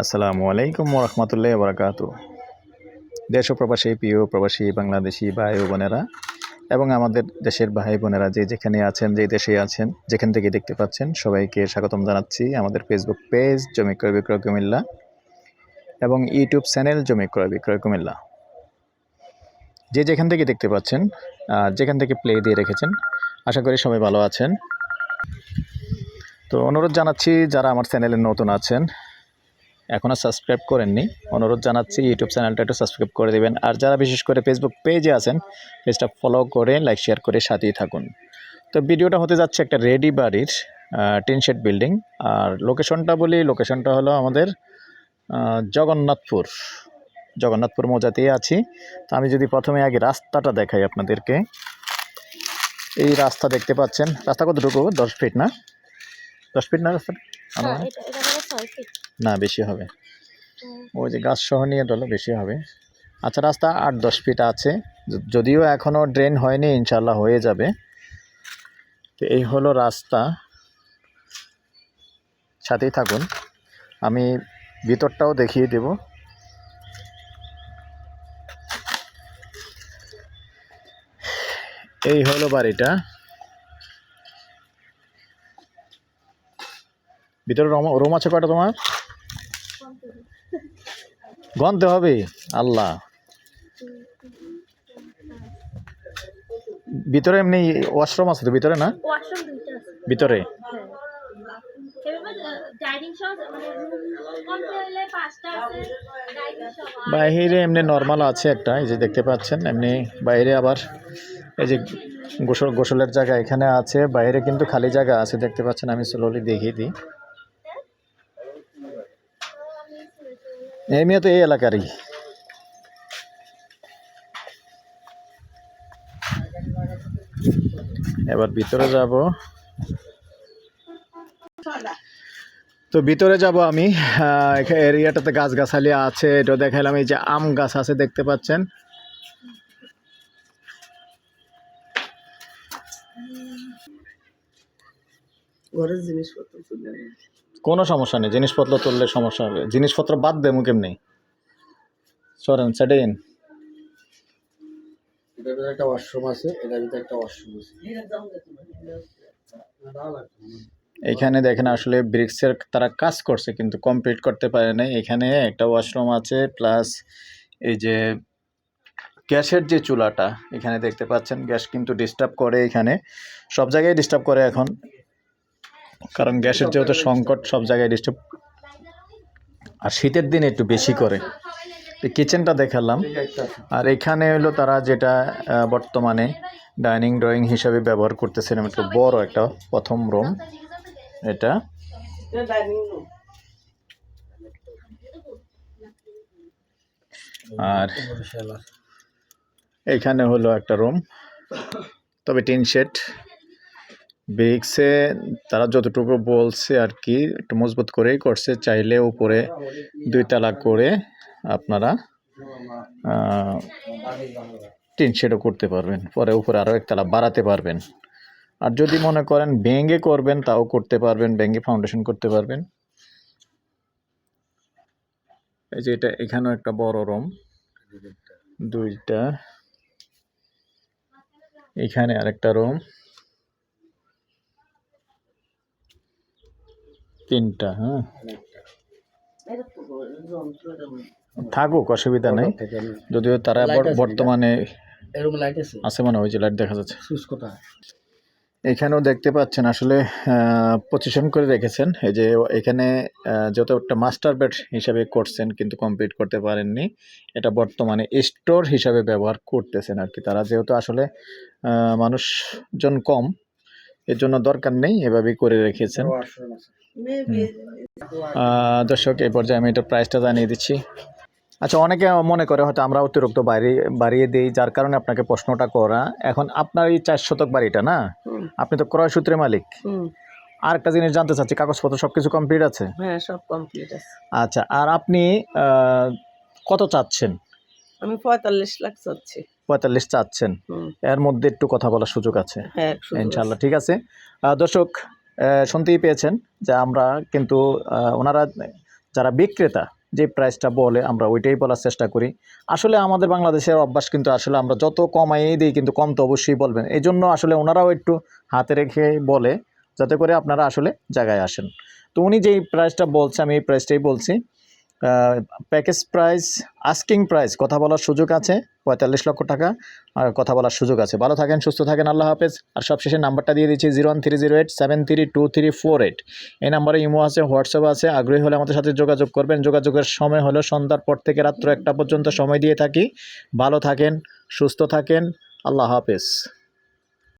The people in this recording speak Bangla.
আসসালামু আলাইকুম রহমতুল্লাহ বরকাত দেশ ও প্রবাসী, প্রিয় প্রবাসী, বাংলাদেশি ভাই ও বোনেরা এবং আমাদের দেশের ভাই বোনেরা যে যেখানে আছেন, যে দেশে আছেন, যেখান থেকে দেখতে পাচ্ছেন, সবাইকে স্বাগতম জানাচ্ছি আমাদের ফেসবুক পেজ জমি ক্রয় বিক্রয় কুমিল্লা এবং ইউটিউব চ্যানেল জমি ক্রয় বিক্রয় কুমিল্লা। যে যেখান থেকে দেখতে পাচ্ছেন যেখান থেকে প্লে দিয়ে রেখেছেন, আশা করি সবাই ভালো আছেন। তো অনুরোধ জানাচ্ছি, যারা আমার চ্যানেলে নতুন আছেন এখনও সাবস্ক্রাইব করেননি, অনুরোধ জানাচ্ছি ইউটিউব চ্যানেলটা একটু সাবস্ক্রাইব করে দেবেন। আর যারা বিশেষ করে ফেসবুক পেজে আছেন পেজটা ফলো করে লাইক শেয়ার করে সাথেই থাকুন। তো ভিডিওটা হতে যাচ্ছে একটা রেডি বাড়ির টিন শেড বিল্ডিং আর লোকেশনটা বলি লোকেশনটা হলো আমাদের জগন্নাথপুর। জগন্নাথপুর মৌজাতেই আছি। তো আমি যদি প্রথমে আগে রাস্তাটা দেখাই আপনাদেরকে। এই রাস্তা দেখতে পাচ্ছেন। রাস্তা কতটুকু? দশ ফিট না? দশ ফিট না রাস্তাটা? না বেশি হবে। ওই যে গাছ সহ নিয়ে ডলে বেশি হবে। আচ্ছা রাস্তা আট দশ ফিট আছে। যদিও এখনও ড্রেন হয়নি ইনশাল্লাহ হয়ে যাবে। তো এই হলো রাস্তা। সাথেই থাকুন। আমি ভিতরটাও দেখিয়ে দেব। এই হলো বাড়িটা। ভিতরে রুম রুম আছে কয়টা তোমার? গনতে হবে? আল্লাহ। ভিতরে এমনি ওয়াশরুম আছে তো ভিতরে না? ভিতরে? হ্যাঁ। মানে বাইরে এমনি নর্মাল আছে একটা এই যে দেখতে পাচ্ছেন এমনি বাইরে আবার এই যে গোসল গোসলের জায়গা এখানে আছে বাইরে কিন্তু খালি জায়গা আছে দেখতে পাচ্ছেন আমি স্লোলি দেখিয়ে দিই। এই মেয়ে তো এই এলাকারই। এবার ভিতরে যাব। তো ভিতরে যাব আমি। এরিয়াটাতে গাছগাছালি আছে, এটা দেখাইলাম, এই যে আম গাছ আছে, দেখতে পাচ্ছেন? জিনিসপত্র। কোনো সমস্যা নেই জিনিসপত্র তুললে সমস্যা হবে। জিনিসপত্র বাদ দেবো কেমনি সরেন সেটাইন এটার ভিতরে একটা ওয়াশরুম আছে এটার ভিতরে একটা ওয়াশরুম আছে। এখানে দেখেন আসলে ব্রিক্সের তারা কাজ করছে কিন্তু কমপ্লিট করতে পারে নাই। এখানে একটা ওয়াশরুম আছে প্লাস এই যে গ্যাসের যে চুলাটা এখানে দেখতে পাচ্ছেন গ্যাস কিন্তু ডিস্টার্ব করে এখানে। সব জায়গায় ডিস্টার্ব করে এখন। কারণ গ্যাসের যেহেতু সংকট সব জায়গায় ডিস্টার্ব আর শীতের দিনে একটু বেশি করে। কিচেনটা দেখালাম। আছে আর এখানে হলো তারা যেটা বর্তমানে ডাইনিং ড্রয়িং হিসাবে ব্যবহার করতেছেন একটু বড় একটা প্রথম রুম এটা। আর এখানে হলো একটা রুম তবে টিন শেড ব্রিক্সে তারা যতটুকু বলছে আর কি একটু মজবুত করেই করছে। চাইলে উপরে দুই তালা করে আপনারা টিন শেডও করতে পারবেন। পরে উপরে আরও একতলা বাড়াতে পারবেন। আর যদি মনে করেন ব্যাঙ্গে করবেন, তাও করতে পারবেন ব্যাঙ্গে ফাউন্ডেশন করতে পারবেন। এই যে এটা এখানেও একটা বড় রুম দুইটা। এখানে আরেকটা রুম তিনটা হ্যাঁ। থাকুক অসুবিধা নেই। যদিও তারা বর্তমানে আছে? মনে যে লাইট দেখা যাচ্ছে। এখানেও দেখতে পাচ্ছেন আসলে পজিশন করে রেখেছেন। এই যে এখানে যত একটা মাস্টার বেড হিসাবে করছেন কিন্তু কমপ্লিট করতে পারেননি এটা বর্তমানে স্টোর হিসাবে ব্যবহার করতেছেন আর কি। তারা যেহেতু আসলে মানুষজন কম এর জন্য দরকার নেই এভাবেই করে রেখেছেন। দর্শক এই পর্যায়ে আমি এটার প্রাইসটা জানিয়ে দিচ্ছি। আচ্ছা অনেকে মনে করে হয়তো আমরা অতিরিক্ত বাড়িয়ে বাড়িয়ে দিই যার কারণে আপনাকে প্রশ্নটা করা। এখন আপনার এই চার শতক বাড়িটা না? আপনি তো ক্রয় সূত্রে মালিক। হুম, আর একটা জিনিস জানতে চাচ্ছি কাগজপত্র সব কিছু কমপ্লিট আছে? হ্যাঁ সব কমপ্লিট আছে। আচ্ছা আর আপনি কত চাচ্ছেন? আমি পঁয়তাল্লিশ লাখ চাচ্ছি। পঁয়তাল্লিশ চাচ্ছেন। এর মধ্যে একটু কথা বলার সুযোগ আছে। হ্যাঁ। ইনশাল্লাহ ঠিক আছে। দর্শক শুনতেই পেয়েছেন যে আমরা কিন্তু ওনারা যারা বিক্রেতা যে প্রাইসটা বলে আমরা ওইটাই বলার চেষ্টা করি। আসলে আমাদের বাংলাদেশের অভ্যাস কিন্তু আসলে আমরা যত কমাইয়ে দিই কিন্তু কম তো অবশ্যই বলবেন। এই জন্য আসলে ওনারাও একটু হাতে রেখে বলে যাতে করে আপনারা আসলে জায়গায় আসেন। তো উনি যেই প্রাইসটা বলছে আমি এই প্রাইসটাই বলছি। প্যাকেজ প্রাইস আস্কিং প্রাইস কথা বলার সুযোগ আছে, পঁয়তাল্লিশ লক্ষ টাকা, আর কথা বলার সুযোগ আছে। ভালো থাকেন, সুস্থ থাকেন, আল্লাহ হাফেজ। আর সবশেষে নাম্বারটা দিয়ে দিচ্ছি zero one three zero eight seven three two three four eight এই নাম্বারে ইমো আছে, হোয়াটসঅ্যাপ আছে, আগ্রহী হলে আমাদের সাথে যোগাযোগ করবেন। যোগাযোগের সময় হলো সন্ধ্যার পর থেকে রাত্র একটা পর্যন্ত সময় দিয়ে থাকি। ভালো থাকেন, সুস্থ থাকেন, আল্লাহ হাফেজ।